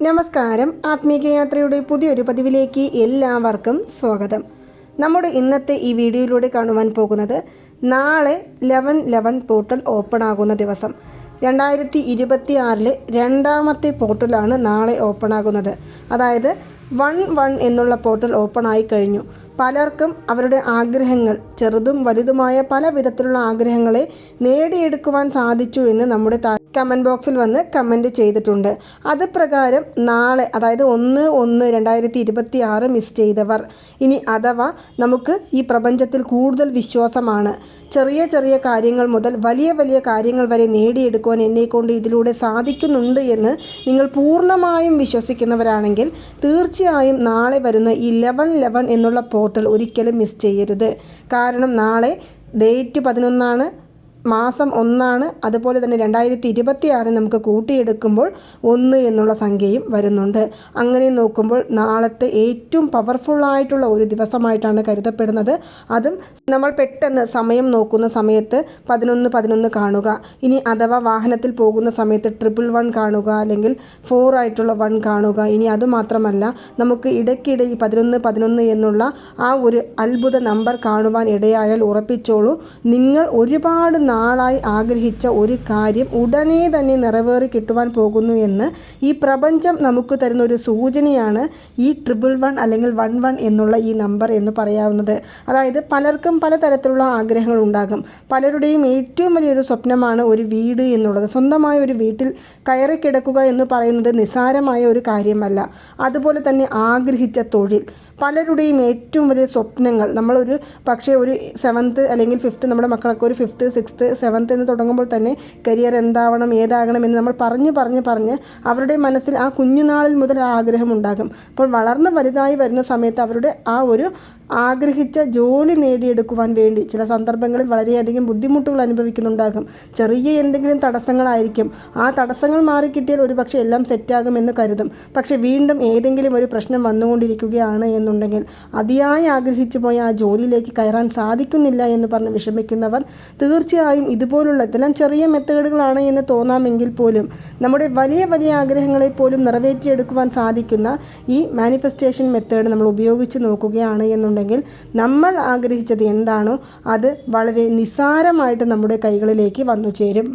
നമസ്കാരം. ആത്മീയ യാത്രയുടെ പുതിയൊരു പതിവിലേക്ക് എല്ലാവർക്കും സ്വാഗതം. നമ്മുടെ ഇന്നത്തെ ഈ വീഡിയോയിലൂടെ കാണുവാൻ പോകുന്നത് നാളെ ലെവൻ ലെവൻ പോർട്ടൽ ഓപ്പൺ ആകുന്ന ദിവസം. രണ്ടായിരത്തി ഇരുപത്തി ആറിലെ രണ്ടാമത്തെ പോർട്ടലാണ് നാളെ ഓപ്പൺ ആകുന്നത്. അതായത് വൺ വൺ എന്നുള്ള പോർട്ടൽ ഓപ്പൺ ആയി കഴിഞ്ഞു. പലർക്കും അവരുടെ ആഗ്രഹങ്ങൾ ചെറുതും വലുതുമായ പല വിധത്തിലുള്ള ആഗ്രഹങ്ങളെ നേടിയെടുക്കുവാൻ സാധിച്ചു എന്ന് നമ്മുടെ കമന്റ് ബോക്സിൽ വന്ന് കമന്റ് ചെയ്തിട്ടുണ്ട്. അത് പ്രകാരം നാളെ അതായത് ഒന്ന് ഒന്ന് രണ്ടായിരത്തി ഇരുപത്തി ആറ് മിസ് ചെയ്തവർ. ഇനി അഥവാ നമുക്ക് ഈ പ്രപഞ്ചത്തിൽ കൂടുതൽ വിശ്വാസമാണ്. ചെറിയ ചെറിയ കാര്യങ്ങൾ മുതൽ വലിയ വലിയ കാര്യങ്ങൾ വരെ നേടിയെടുക്കുവാൻ എന്നെക്കൊണ്ട് ഇതിലൂടെ സാധിക്കുന്നുണ്ട് എന്ന് നിങ്ങൾ പൂർണമായും വിശ്വസിക്കുന്നവരാണെങ്കിൽ തീർച്ചയായും നാളെ വരുന്ന ഈ ലെവൻ ലെവൻ എന്നുള്ള പോർട്ടൽ ഒരിക്കലും മിസ് ചെയ്യരുത്. കാരണം നാളെ ഡേറ്റ് പതിനൊന്നാണ്. മാസം ഒന്നാണ്. അതുപോലെ തന്നെ രണ്ടായിരത്തി ഇരുപത്തി ആറ് നമുക്ക് കൂട്ടിയെടുക്കുമ്പോൾ ഒന്ന് എന്നുള്ള സംഖ്യയും വരുന്നുണ്ട്. അങ്ങനെ നോക്കുമ്പോൾ നാളത്തെ ഏറ്റവും പവർഫുള്ളായിട്ടുള്ള ഒരു ദിവസമായിട്ടാണ് കരുതപ്പെടുന്നത്. അതും നമ്മൾ പെട്ടെന്ന് സമയം നോക്കുന്ന സമയത്ത് പതിനൊന്ന് പതിനൊന്ന് കാണുക. ഇനി അഥവാ വാഹനത്തിൽ പോകുന്ന സമയത്ത് ട്രിപ്പിൾ വൺ കാണുക അല്ലെങ്കിൽ ഫോർ ആയിട്ടുള്ള വൺ കാണുക. ഇനി അതുമാത്രമല്ല നമുക്ക് ഇടയ്ക്കിടെ ഈ പതിനൊന്ന് പതിനൊന്ന് എന്നുള്ള ആ ഒരു അത്ഭുത നമ്പർ കാണുവാൻ ഇടയായാൽ ഉറപ്പിച്ചോളൂ നിങ്ങൾ ഒരുപാട് നാളായി ആഗ്രഹിച്ച ഒരു കാര്യം ഉടനെ തന്നെ നിറവേറി കിട്ടുവാൻ പോകുന്നു എന്ന് ഈ പ്രപഞ്ചം നമുക്ക് തരുന്ന ഒരു സൂചനയാണ് ഈ ട്രിപ്പിൾ വൺ അല്ലെങ്കിൽ വൺ വൺ എന്നുള്ള ഈ നമ്പർ എന്ന് പറയാവുന്നത്. അതായത് പലർക്കും പലതരത്തിലുള്ള ആഗ്രഹങ്ങൾ ഉണ്ടാകും. പലരുടെയും ഏറ്റവും വലിയൊരു സ്വപ്നമാണ് ഒരു വീട് എന്നുള്ളത്. സ്വന്തമായ ഒരു വീട്ടിൽ കയറി കിടക്കുക എന്ന് പറയുന്നത് നിസ്സാരമായ ഒരു കാര്യമല്ല. അതുപോലെ തന്നെ ആഗ്രഹിച്ച തൊഴിൽ. പലരുടെയും ഏറ്റവും വലിയ സ്വപ്നങ്ങൾ. നമ്മളൊരു പക്ഷേ ഒരു സെവൻത്ത് അല്ലെങ്കിൽ ഫിഫ്ത്ത് നമ്മുടെ മക്കളൊക്കെ ഒരു ഫിഫ്ത്ത് സിക്സ്ത്ത് സെവൻത്ത് എന്ന് തുടങ്ങുമ്പോൾ തന്നെ കരിയർ എന്താവണം ഏതാകണം എന്ന് നമ്മൾ പറഞ്ഞ് പറഞ്ഞ് പറഞ്ഞ് അവരുടെ മനസ്സിൽ ആ കുഞ്ഞുനാളിൽ മുതൽ ആഗ്രഹം ഉണ്ടാകും. അപ്പോൾ വളർന്ന് വലുതായി വരുന്ന സമയത്ത് അവരുടെ ആ ഒരു ആഗ്രഹിച്ച ജോലി നേടിയെടുക്കുവാൻ വേണ്ടി ചില സന്ദർഭങ്ങളിൽ വളരെയധികം ബുദ്ധിമുട്ടുകൾ അനുഭവിക്കുന്നുണ്ടാകും. ചെറിയ എന്തെങ്കിലും തടസ്സങ്ങളായിരിക്കും. ആ തടസ്സങ്ങൾ മാറിക്കിട്ടിയാൽ ഒരുപക്ഷെ എല്ലാം സെറ്റാകുമെന്ന് കരുതും. പക്ഷേ വീണ്ടും ഏതെങ്കിലും ഒരു പ്രശ്നം വന്നുകൊണ്ടിരിക്കുകയാണ് എന്നുണ്ടെങ്കിൽ അതിയായി ആഗ്രഹിച്ചു പോയ ആ ജോലിയിലേക്ക് കയറാൻ സാധിക്കുന്നില്ല എന്ന് പറഞ്ഞ് വിഷമിക്കുന്നവർ തീർച്ചയായും ഇതുപോലുള്ള ഇതെല്ലാം ചെറിയ മെത്തേഡുകളാണ് എന്ന് തോന്നാമെങ്കിൽ പോലും നമ്മുടെ വലിയ വലിയ ആഗ്രഹങ്ങളെ പോലും നിറവേറ്റിയെടുക്കുവാൻ സാധിക്കുന്ന ഈ മാനിഫെസ്റ്റേഷൻ മെത്തേഡ് നമ്മൾ ഉപയോഗിച്ച് നോക്കുകയാണ് എന്നുണ്ടെങ്കിൽ നമ്മൾ ആഗ്രഹിച്ചത് എന്താണോ അത് വളരെ നിസ്സാരമായിട്ട് നമ്മുടെ കൈകളിലേക്ക് വന്നു ചേരും.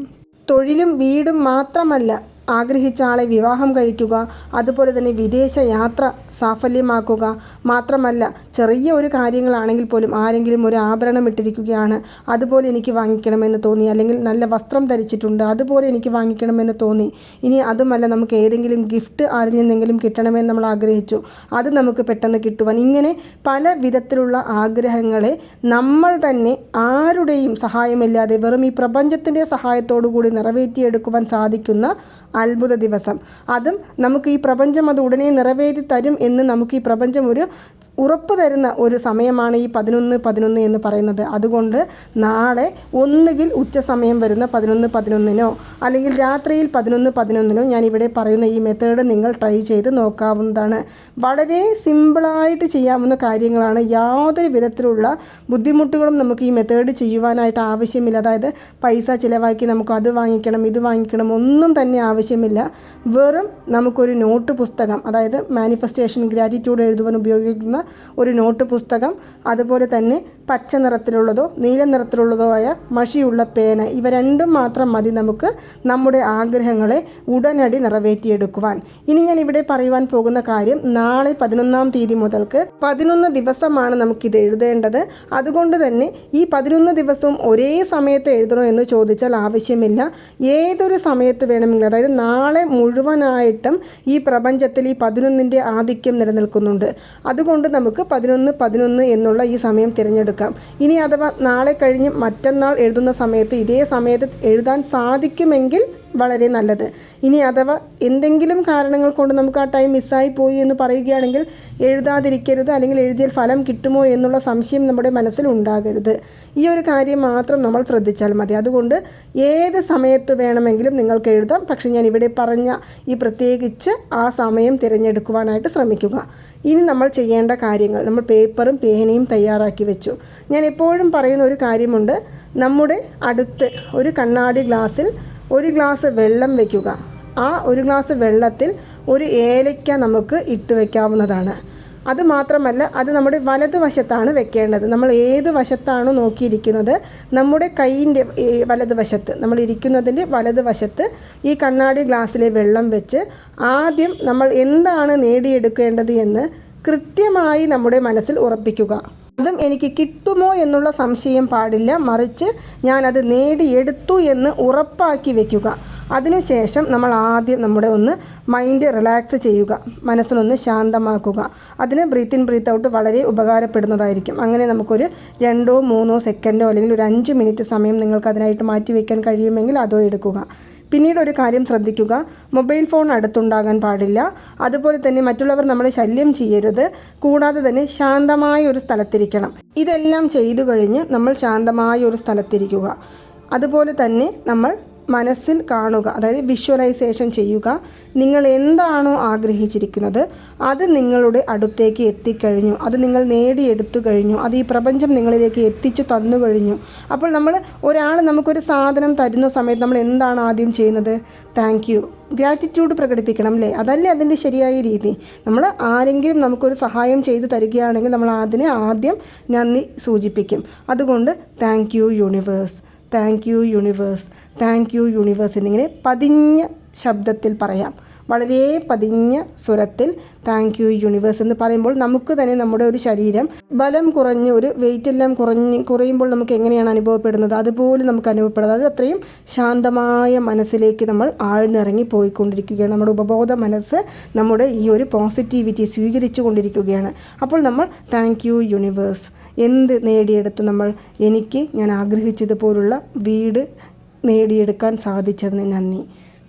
തൊഴിലും വീടും മാത്രമല്ല ആഗ്രഹിച്ച ആളെ വിവാഹം കഴിക്കുക അതുപോലെ തന്നെ വിദേശ യാത്ര സാഫല്യമാക്കുക മാത്രമല്ല ചെറിയ ഒരു കാര്യങ്ങളാണെങ്കിൽ പോലും ആരെങ്കിലും ഒരു ആഭരണം ഇട്ടിരിക്കുകയാണ് അതുപോലെ എനിക്ക് വാങ്ങിക്കണമെന്ന് തോന്നി അല്ലെങ്കിൽ നല്ല വസ്ത്രം ധരിച്ചിട്ടുണ്ട് അതുപോലെ എനിക്ക് വാങ്ങിക്കണമെന്ന് തോന്നി. ഇനി അതുമല്ല നമുക്ക് ഏതെങ്കിലും ഗിഫ്റ്റ് നിന്നെങ്കിലും കിട്ടണമെന്ന് നമ്മൾ ആഗ്രഹിച്ചു അത് നമുക്ക് പെട്ടെന്ന് കിട്ടുവാൻ. ഇങ്ങനെ പല വിധത്തിലുള്ള ആഗ്രഹങ്ങളെ നമ്മൾ തന്നെ ആരുടെയും സഹായമില്ലാതെ വെറും ഈ പ്രപഞ്ചത്തിന്റെ സഹായത്തോടു കൂടി നിറവേറ്റിയെടുക്കുവാൻ സാധിക്കുന്ന അത്ഭുത ദിവസം. അതും നമുക്ക് ഈ പ്രപഞ്ചം അത് ഉടനെ നിറവേറ്റി തരും എന്ന് നമുക്ക് ഈ പ്രപഞ്ചം ഒരു ഉറപ്പ് തരുന്ന ഒരു സമയമാണ് ഈ പതിനൊന്ന് പതിനൊന്ന് എന്ന് പറയുന്നത്. അതുകൊണ്ട് നാളെ ഒന്നുകിൽ ഉച്ച സമയം വരുന്ന പതിനൊന്ന് പതിനൊന്നിനോ അല്ലെങ്കിൽ രാത്രിയിൽ പതിനൊന്ന് പതിനൊന്നിനോ ഞാൻ ഇവിടെ പറയുന്ന ഈ മെത്തേഡ് നിങ്ങൾ ട്രൈ ചെയ്ത് നോക്കാവുന്നതാണ്. വളരെ സിമ്പിളായിട്ട് ചെയ്യാവുന്ന കാര്യങ്ങളാണ്. യാതൊരു വിധത്തിലുള്ള ബുദ്ധിമുട്ടുകളും നമുക്ക് ഈ മെത്തേഡ് ചെയ്യുവാനായിട്ട് ആവശ്യമില്ല. അതായത് പൈസ ചിലവാക്കി നമുക്ക് അത് വാങ്ങിക്കണം ഇത് വാങ്ങിക്കണം ഒന്നും തന്നെ ആവശ്യമില്ല. വെറും നമുക്കൊരു നോട്ട് പുസ്തകം അതായത് മാനിഫെസ്റ്റേഷൻ ഗ്രാറ്റിറ്റ്യൂഡ് എഴുതുവാൻ ഉപയോഗിക്കുന്ന ഒരു നോട്ട് പുസ്തകം അതുപോലെ തന്നെ പച്ച നിറത്തിലുള്ളതോ നീല നിറത്തിലുള്ളതോ ആയ മഷിയുള്ള പേന ഇവ രണ്ടും മാത്രം മതി നമുക്ക് നമ്മുടെ ആഗ്രഹങ്ങളെ ഉടനടി നിറവേറ്റിയെടുക്കുവാൻ. ഇനി ഞാൻ ഇവിടെ പറയുവാൻ പോകുന്ന കാര്യം നാളെ പതിനൊന്നാം തീയതി മുതൽക്ക് പതിനൊന്ന് ദിവസമാണ് നമുക്കിത് എഴുതേണ്ടത്. അതുകൊണ്ട് തന്നെ ഈ പതിനൊന്ന് ദിവസവും ഒരേ സമയത്ത് എഴുതണോ എന്ന് ചോദിച്ചാൽ ആവശ്യമില്ല. ഏതൊരു സമയത്ത് വേണമെങ്കിലും അതായത് നാളെ മുഴുവനായിട്ടും ഈ പ്രപഞ്ചത്തിൽ ഈ പതിനൊന്നിന്റെ ആധിക്യം നിലനിൽക്കുന്നുണ്ട്. അതുകൊണ്ട് നമുക്ക് പതിനൊന്ന് പതിനൊന്ന് എന്നുള്ള ഈ സമയം തിരഞ്ഞെടുക്കാം. ഇനി അഥവാ നാളെ കഴിഞ്ഞ് മറ്റന്നാൾ എഴുതുന്ന സമയത്ത് ഇതേ സമയത്ത് എഴുതാൻ സാധിക്കുമെങ്കിൽ വളരെ നല്ലത്. ഇനി അഥവാ എന്തെങ്കിലും കാരണങ്ങൾ കൊണ്ട് നമുക്ക് ആ ടൈം മിസ്സായി പോയി എന്ന് പറയുകയാണെങ്കിൽ എഴുതാതിരിക്കരുത് അല്ലെങ്കിൽ എഴുതിയാൽ ഫലം കിട്ടുമോ എന്നുള്ള സംശയം നമ്മുടെ മനസ്സിൽ ഉണ്ടാകരുത്. ഈ ഒരു കാര്യം മാത്രം നമ്മൾ ശ്രദ്ധിച്ചാൽ മതി. അതുകൊണ്ട് ഏത് സമയത്ത് വേണമെങ്കിലും നിങ്ങൾക്ക് എഴുതാം. പക്ഷേ ഞാൻ ഇവിടെ പറഞ്ഞ ഈ പ്രത്യേകിച്ച് ആ സമയം തിരഞ്ഞെടുക്കുവാനായിട്ട് ശ്രമിക്കുക. ഇനി നമ്മൾ ചെയ്യേണ്ട കാര്യങ്ങൾ നമ്മൾ പേപ്പറും പേനയും തയ്യാറാക്കി വെച്ചു. ഞാൻ എപ്പോഴും പറയുന്ന ഒരു കാര്യമുണ്ട്. നമ്മുടെ അടുത്ത് ഒരു കണ്ണാടി ഗ്ലാസ്സിൽ ഒരു ഗ്ലാസ് വെള്ളം വയ്ക്കുക ആ ഒരു ഗ്ലാസ് വെള്ളത്തിൽ ഒരു ഏലയ്ക്ക നമുക്ക് ഇട്ട് വയ്ക്കാവുന്നതാണ് അത് മാത്രമല്ല അത് നമ്മുടെ വലതുവശത്താണ് വെക്കേണ്ടത്. നമ്മൾ ഏത് വശത്താണോ നോക്കിയിരിക്കുന്നത് നമ്മുടെ കൈയിന്റെ വലതുവശത്ത് നമ്മൾ ഇരിക്കുന്നതിന്റെ വലതുവശത്ത് ഈ കണ്ണാടി ഗ്ലാസ്സിലെ വെള്ളം വെച്ച് ആദ്യം നമ്മൾ എന്താണ് നേടിയെടുക്കേണ്ടത് എന്ന് കൃത്യമായി നമ്മുടെ മനസ്സിൽ ഉറപ്പിക്കുക. അതും എനിക്ക് കിട്ടുമോ എന്നുള്ള സംശയം പാടില്ല. മറിച്ച് ഞാനത് നേടിയെടുത്തു എന്ന് ഉറപ്പാക്കി വെക്കുക. അതിനുശേഷം നമ്മൾ ആദ്യം നമ്മുടെ ഒന്ന് മൈൻഡ് റിലാക്സ് ചെയ്യുക. മനസ്സിനൊന്ന് ശാന്തമാക്കുക. അതിന് ബ്രീത്ത് ഇൻ ബ്രീത്ത് ഔട്ട് വളരെ ഉപകാരപ്പെടുന്നതായിരിക്കും. അങ്ങനെ നമുക്കൊരു രണ്ടോ മൂന്നോ സെക്കൻഡോ അല്ലെങ്കിൽ ഒരു അഞ്ച് മിനിറ്റ് സമയം നിങ്ങൾക്ക് അതിനായിട്ട് മാറ്റി വയ്ക്കാൻ കഴിയുമെങ്കിൽ അതോ എടുക്കുക. പിന്നീട് ഒരു കാര്യം ശ്രദ്ധിക്കുക. മൊബൈൽ ഫോൺ അടുത്തുണ്ടാകാൻ പാടില്ല. അതുപോലെ തന്നെ മറ്റുള്ളവർ നമ്മളെ ശല്യം ചെയ്യരുത്. കൂടാതെ തന്നെ ശാന്തമായ ഒരു സ്ഥലത്തിരിക്കണം. ഇതെല്ലാം ചെയ്തു കഴിഞ്ഞ് നമ്മൾ ശാന്തമായ ഒരു സ്ഥലത്തിരിക്കുക. അതുപോലെ തന്നെ നമ്മൾ മനസ്സിൽ കാണുക അതായത് വിഷ്വലൈസേഷൻ ചെയ്യുക നിങ്ങൾ എന്താണോ ആഗ്രഹിച്ചിരിക്കുന്നത് അത് നിങ്ങളുടെ അടുത്തേക്ക് എത്തിക്കഴിഞ്ഞു അത് നിങ്ങൾ നേടിയെടുത്തു കഴിഞ്ഞു അത് ഈ പ്രപഞ്ചം നിങ്ങളിലേക്ക് എത്തിച്ചു തന്നു കഴിഞ്ഞു. അപ്പോൾ നമ്മൾ ഒരാൾ നമുക്കൊരു സാധനം തരുന്ന സമയത്ത് നമ്മൾ എന്താണ് ആദ്യം ചെയ്യുന്നത്? താങ്ക് യു ഗ്രാറ്റിറ്റ്യൂഡ് പ്രകടിപ്പിക്കണം അല്ലേ? അതല്ലേ അതിന്റെ ശരിയായ രീതി. നമ്മൾ ആരെങ്കിലും നമുക്കൊരു സഹായം ചെയ്തു തരികയാണെങ്കിൽ നമ്മൾ അതിനെ ആദ്യം നന്ദി സൂചിപ്പിക്കും. അതുകൊണ്ട് thank you universe thank you universe thank you universe എന്നിങ്ങനെ പതിഞ്ഞ ശബ്ദത്തിൽ പറയാം. വളരെ പതിഞ്ഞ സ്വരത്തിൽ താങ്ക് യു യൂണിവേഴ്സ് എന്ന് പറയുമ്പോൾ നമുക്ക് തന്നെ നമ്മുടെ ഒരു ശരീരം ബലം കുറഞ്ഞ് ഒരു വെയിറ്റ് എല്ലാം കുറഞ്ഞ് കുറയുമ്പോൾ നമുക്ക് എങ്ങനെയാണ് അനുഭവപ്പെടുന്നത്? അതുപോലെ നമുക്ക് അനുഭവപ്പെടുന്നത്. അത് അത്രയും ശാന്തമായ മനസ്സിലേക്ക് നമ്മൾ ആഴ്ന്നിറങ്ങി പോയിക്കൊണ്ടിരിക്കുകയാണ്. നമ്മുടെ ഉപബോധ മനസ്സ് നമ്മുടെ ഈ ഒരു പോസിറ്റിവിറ്റി സ്വീകരിച്ചു കൊണ്ടിരിക്കുകയാണ്. അപ്പോൾ നമ്മൾ താങ്ക് യു യൂണിവേഴ്സ് എന്ത് നേടിയെടുത്തു നമ്മൾ? എനിക്ക് ഞാൻ ആഗ്രഹിച്ചതുപോലുള്ള വീട് നേടിയെടുക്കാൻ സാധിച്ചതിന് നന്ദി.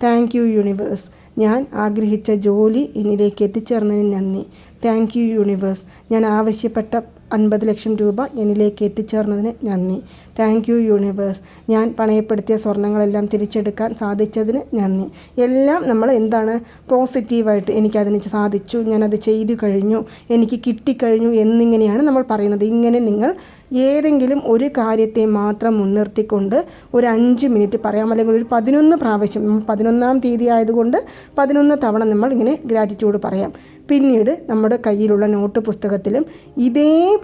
Thank you universe. ഞാൻ ആഗ്രഹിച്ച ജോലി എന്നിലേക്ക് എത്തിച്ചേർന്നതിന് നന്ദി. Thank you universe. ഞാൻ ആവശ്യപ്പെട്ട അൻപത് ലക്ഷം രൂപ എന്നിലേക്ക് എത്തിച്ചേർന്നതിന് നന്ദി. Thank you universe. ഞാൻ പണയപ്പെടുത്തിയ സ്വർണങ്ങളെല്ലാം തിരിച്ചെടുക്കാൻ സാധിച്ചതിന് നന്ദി. എല്ലാം നമ്മൾ എന്താണ് പോസിറ്റീവായിട്ട് എനിക്കതിന് സാധിച്ചു. ഞാനത് ചെയ്തു കഴിഞ്ഞു. എനിക്ക് കിട്ടിക്കഴിഞ്ഞു എന്നിങ്ങനെയാണ് നമ്മൾ പറയുന്നത്. ഇങ്ങനെ നിങ്ങൾ ഏതെങ്കിലും ഒരു കാര്യത്തെ മാത്രം മുൻനിർത്തിക്കൊണ്ട് ഒരു അഞ്ച് മിനിറ്റ് പറയാം. അല്ലെങ്കിൽ ഒരു പതിനൊന്ന് പ്രാവശ്യം പതിനൊന്നാം തീയതി ആയതുകൊണ്ട് പതിനൊന്ന് തവണ നമ്മൾ ഇങ്ങനെ ഗ്രാറ്റിറ്റ്യൂഡ് പറയാം. പിന്നീട് നമ്മുടെ കയ്യിലുള്ള നോട്ട് പുസ്തകത്തിലും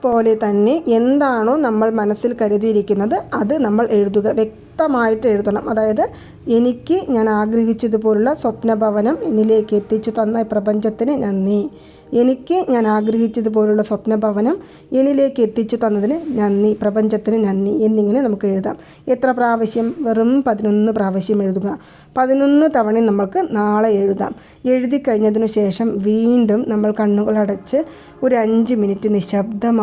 ഇതേപോലെ തന്നെ എന്താണോ നമ്മൾ മനസ്സിൽ കരുതിയിരിക്കുന്നത് അത് നമ്മൾ എഴുതുക വ്യക്തമായിട്ട് എഴുതണം. അതായത് എനിക്ക് ഞാൻ ആഗ്രഹിച്ചതുപോലുള്ള സ്വപ്നഭവനം എന്നിലേക്ക് എത്തിച്ചു തന്ന പ്രപഞ്ചത്തിന് നന്ദി. എനിക്ക് ഞാൻ ആഗ്രഹിച്ചതുപോലുള്ള സ്വപ്നഭവനം എന്നിലേക്ക് എത്തിച്ചു തന്നതിന് നന്ദി പ്രപഞ്ചത്തിന് നന്ദി എന്നിങ്ങനെ നമുക്ക് എഴുതാം. എത്ര പ്രാവശ്യം? വെറും പതിനൊന്ന് പ്രാവശ്യം എഴുതുക. പതിനൊന്ന് തവണ നമ്മൾക്ക് നാളെ എഴുതാം. എഴുതി കഴിഞ്ഞതിനു ശേഷം വീണ്ടും നമ്മൾ കണ്ണുകൾ അടച്ച് ഒരു അഞ്ച് മിനിറ്റ്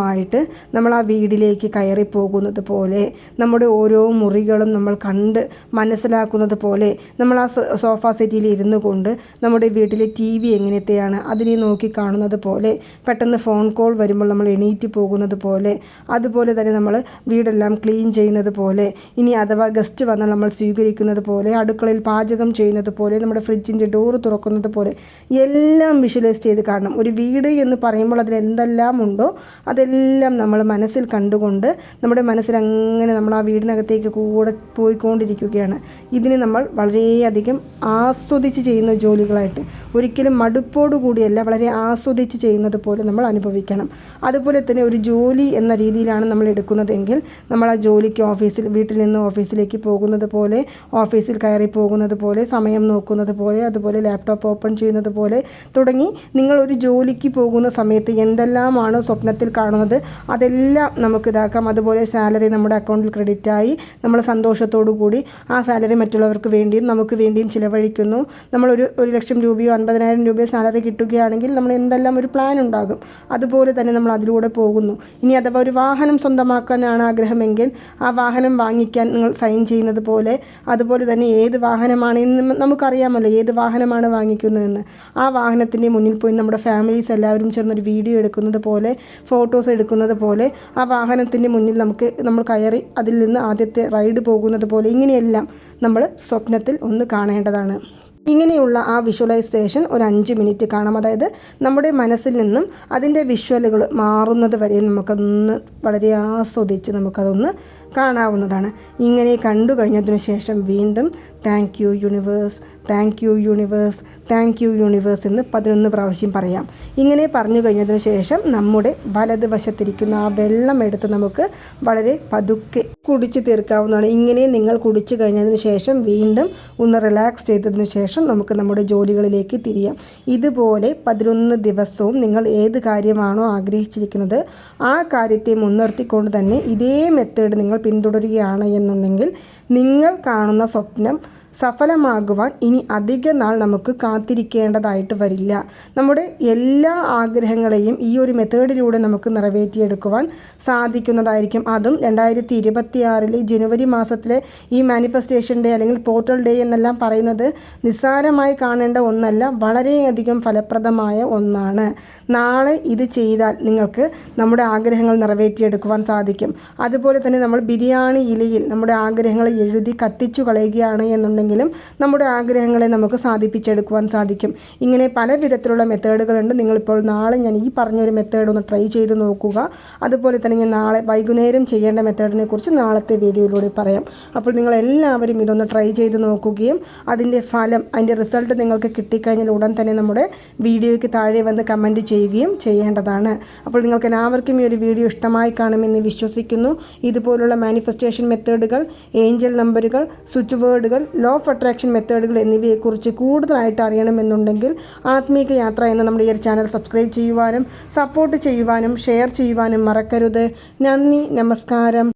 നിശബ്ദമായിട്ട് നമ്മൾ ആ വീടിലേക്ക് കയറി പോകുന്നത് പോലെ നമ്മുടെ ഓരോ മുറികളും നമ്മൾ കണ്ട് മനസ്സിലാക്കുന്നത് പോലെ നമ്മൾ ആ സോഫ സെറ്റിൽ ഇരുന്നു കൊണ്ട് നമ്മുടെ വീട്ടിലെ ടി വി എങ്ങനത്തെയാണ് അതിനെ നോക്കി കാണുന്നത് പോലെ പെട്ടെന്ന് ഫോൺ കോൾ വരുമ്പോൾ നമ്മൾ എണീറ്റ് പോകുന്നത് പോലെ അതുപോലെ തന്നെ നമ്മൾ വീടെല്ലാം ക്ലീൻ ചെയ്യുന്നത് പോലെ ഇനി അഥവാ ഗസ്റ്റ് വന്നാൽ നമ്മൾ സ്വീകരിക്കുന്നത് പോലെ അടുക്കളയിൽ പാചകം ചെയ്യുന്നത് പോലെ നമ്മുടെ ഫ്രിഡ്ജിന്റെ ഡോറ് തുറക്കുന്നത് പോലെ എല്ലാം വിഷ്വലൈസ് ചെയ്ത് കാണണം. ഒരു വീട് എന്ന് പറയുമ്പോൾ അതിൽ എന്തെല്ലാം ഉണ്ടോ അതെല്ലാം നമ്മൾ മനസ്സിൽ കണ്ടുകൊണ്ട് നമ്മുടെ മനസ്സിൽ അങ്ങനെ നമ്മൾ ആ വീടിനകത്തേക്ക് കൂടെ പോയിക്കൊണ്ടിരിക്കുകയാണ്. ഇതിനെ നമ്മൾ വളരെയധികം ആസ്വദിച്ച് ചെയ്യുന്ന ജോലികളായിട്ട് ഒരിക്കലും മടുപ്പോടുകൂടിയല്ല വളരെ ആസ്വദിച്ച് ചെയ്യുന്നത് പോലെ നമ്മൾ അനുഭവിക്കണം. അതുപോലെ തന്നെ ഒരു ജോലി എന്ന രീതിയിലാണ് നമ്മൾ എടുക്കുന്നതെങ്കിൽ നമ്മൾ ആ ജോലിക്ക് ഓഫീസിൽ വീട്ടിൽ നിന്ന് ഓഫീസിലേക്ക് പോകുന്നത് പോലെ ഓഫീസിൽ കയറി പോകുന്നത് പോലെ സമയം നോക്കുന്നത് പോലെ അതുപോലെ ലാപ്ടോപ്പ് ഓപ്പൺ ചെയ്യുന്നത് പോലെ തുടങ്ങി നിങ്ങൾ ഒരു ജോലിക്ക് പോകുന്ന സമയത്ത് എന്തെല്ലാമാണോ സ്വപ്നത്തിൽ കാണുന്നത് അതെല്ലാം നമുക്ക് ഇതാക്കാം. അതുപോലെ സാലറി നമ്മുടെ അക്കൗണ്ടിൽ ക്രെഡിറ്റ് ആയി നമ്മൾ സന്തോഷത്തോടു കൂടി ആ സാലറി മറ്റുള്ളവർക്ക് വേണ്ടിയും നമുക്ക് വേണ്ടിയും ചിലവഴിക്കുന്നു. നമ്മളൊരു ഒരു ലക്ഷം രൂപയോ അൻപതിനായിരം രൂപയോ സാലറി കിട്ടുകയാണെങ്കിൽ നമ്മൾ എന്തെല്ലാം ഒരു പ്ലാൻ ഉണ്ടാകും. അതുപോലെ തന്നെ നമ്മൾ അതിലൂടെ പോകുന്നു. ഇനി അഥവാ ഒരു വാഹനം സ്വന്തമാക്കാനാണ് ആഗ്രഹമെങ്കിൽ ആ വാഹനം വാങ്ങിക്കാൻ നിങ്ങൾ സൈൻ ചെയ്യുന്നത് പോലെ അതുപോലെ തന്നെ ഏത് വാഹനമാണ് എന്ന് നമുക്കറിയാമല്ലോ ഏത് വാഹനമാണ് വാങ്ങിക്കുന്നതെന്ന്. ആ വാഹനത്തിന്റെ മുന്നിൽ പോയി നമ്മുടെ ഫാമിലീസ് എല്ലാവരും ചേർന്നൊരു വീഡിയോ എടുക്കുന്നത് പോലെ ഫോട്ടോസ് എടുക്കുന്നത് പോലെ ആ വാഹനത്തിന്റെ മുന്നിൽ നമുക്ക് നമ്മൾ കയറി അതിൽ നിന്ന് ആദ്യത്തെ റൈഡ് പോകുന്നത് പോലെ ഇങ്ങനെയെല്ലാം നമ്മൾ സ്വപ്നത്തിൽ ഒന്ന് കാണേണ്ടതാണ്. ഇങ്ങനെയുള്ള ആ വിഷ്വലൈസേഷൻ ഒരു അഞ്ച് മിനിറ്റ് കാണാം. അതായത് നമ്മുടെ മനസ്സിൽ നിന്നും അതിന്റെ വിഷ്വലുകൾ മാറുന്നത് വരെ നമുക്കതൊന്ന് വളരെ ആസ്വദിച്ച് നമുക്കതൊന്ന് കാണാവുന്നതാണ്. ഇങ്ങനെ കണ്ടു കഴിഞ്ഞതിന് ശേഷം വീണ്ടും thank you universe thank you universe thank you universe എന്ന് പതിനൊന്ന് പ്രാവശ്യം പറയാം. ഇങ്ങനെ പറഞ്ഞു കഴിഞ്ഞതിന് ശേഷം നമ്മുടെ വലതുവശത്തിരിക്കുന്ന ആ വെള്ളം എടുത്ത് നമുക്ക് വളരെ പതുക്കെ കുടിച്ച് തീർക്കാവുന്നതാണ്. ഇങ്ങനെ നിങ്ങൾ കുടിച്ചു കഴിഞ്ഞതിന് ശേഷം വീണ്ടും ഒന്ന് റിലാക്സ് ചെയ്തതിന് ശേഷം നമുക്ക് നമ്മുടെ ജോലികളിലേക്ക് തിരിയാം. ഇതുപോലെ പതിനൊന്ന് ദിവസവും നിങ്ങൾ ഏത് കാര്യമാണോ ആഗ്രഹിച്ചിരിക്കുന്നത് ആ കാര്യത്തെ മുൻനിർത്തിക്കൊണ്ട് തന്നെ ഇതേ മെത്തേഡ് നിങ്ങൾ പിന്തുടരുകയാണ് എന്നുണ്ടെങ്കിൽ നിങ്ങൾ കാണുന്ന സ്വപ്നം സഫലമാകുവാൻ ഇനി അധിക നാൾ നമുക്ക് കാത്തിരിക്കേണ്ടതായിട്ട് വരില്ല. നമ്മുടെ എല്ലാ ആഗ്രഹങ്ങളെയും ഈ ഒരു മെത്തേഡിലൂടെ നമുക്ക് നിറവേറ്റിയെടുക്കുവാൻ സാധിക്കുന്നതായിരിക്കും. അതും രണ്ടായിരത്തി ഇരുപത്തിയാറിലെ ജനുവരി മാസത്തിലെ ഈ മാനിഫെസ്റ്റേഷൻ ഡേ അല്ലെങ്കിൽ പോർട്ടൽ ഡേ എന്നെല്ലാം പറയുന്നത് നിസ്സാരമായി കാണേണ്ട ഒന്നല്ല വളരെയധികം ഫലപ്രദമായ ഒന്നാണ്. നാളെ ഇത് ചെയ്താൽ നിങ്ങൾക്ക് നമ്മുടെ ആഗ്രഹങ്ങൾ നിറവേറ്റിയെടുക്കുവാൻ സാധിക്കും. അതുപോലെ തന്നെ നമ്മൾ ബിരിയാണി ഇലയിൽ നമ്മുടെ ആഗ്രഹങ്ങൾ എഴുതി കത്തിച്ചു കളയുകയാണ് എന്നുണ്ടെങ്കിലും നമ്മുടെ ആഗ്രഹങ്ങളെ നമുക്ക് സാധിപ്പിച്ചെടുക്കുവാൻ സാധിക്കും. ഇങ്ങനെ പല വിധത്തിലുള്ള മെത്തേഡുകളുണ്ട്. നിങ്ങളിപ്പോൾ നാളെ ഞാൻ ഈ പറഞ്ഞൊരു മെത്തേഡ് ഒന്ന് ട്രൈ ചെയ്ത് നോക്കുക. അതുപോലെ തന്നെ ഞാൻ നാളെ വൈകുന്നേരം ചെയ്യേണ്ട മെത്തേഡിനെ കുറിച്ച് നാളത്തെ വീഡിയോയിലൂടെ പറയാം. അപ്പോൾ നിങ്ങൾ എല്ലാവരും ഇതൊന്ന് ട്രൈ ചെയ്ത് നോക്കുകയും അതിന്റെ ഫലം അതിന്റെ റിസൾട്ട് നിങ്ങൾക്ക് കിട്ടിക്കഴിഞ്ഞാൽ ഉടൻ തന്നെ നമ്മുടെ വീഡിയോയ്ക്ക് താഴെ വന്ന് കമന്റ് ചെയ്യുകയും ചെയ്യേണ്ടതാണ്. അപ്പോൾ നിങ്ങൾക്ക് എല്ലാവർക്കും ഈ ഒരു വീഡിയോ ഇഷ്ടമായി കാണുമെന്ന് വിശ്വസിക്കുന്നു. ഇതുപോലുള്ള മാനിഫെസ്റ്റേഷൻ മെത്തേഡുകൾ ഏഞ്ചൽ നമ്പറുകൾ സ്വിച്ച് വേർഡുകൾ ലോ ഓഫ് അട്രാക്ഷൻ മെത്തേഡുകൾ എന്നിവയെക്കുറിച്ച് കൂടുതലായിട്ട് അറിയണമെന്നുണ്ടെങ്കിൽ ആത്മീക യാത്ര എന്ന നമ്മുടെ ഈ ചാനൽ സബ്സ്ക്രൈബ് ചെയ്യുവാനും സപ്പോർട്ട് ചെയ്യുവാനും ഷെയർ ചെയ്യുവാനും മറക്കരുത്. നന്ദി നമസ്കാരം.